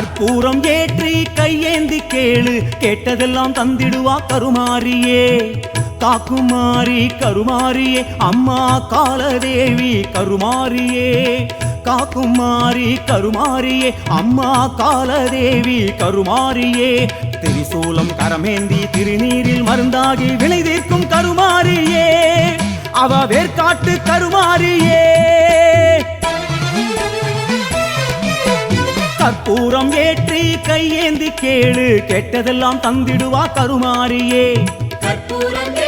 கற்பூரம் ஏற்றி கையேந்தி கேளு. கேட்டதெல்லாம் தந்திடுவா கருமாரியே. காக்குமாரி கருமாரியே. அம்மா காலதேவி கருமாரியே. காக்குமாரி கருமாரியே. அம்மா காலதேவி கருமாரியே. திரிசூலம் கரமேந்தி திருநீரில் மருந்தாகி விளைதீர்க்கும் கருமாரியே. அவ வேர்காட்டு கருமாரியே. கற்பூரம் ஏற்றி கையேந்தி கேளு கெட்டதெல்லாம் தந்திடுவா கருமாரியே. கற்பூரம்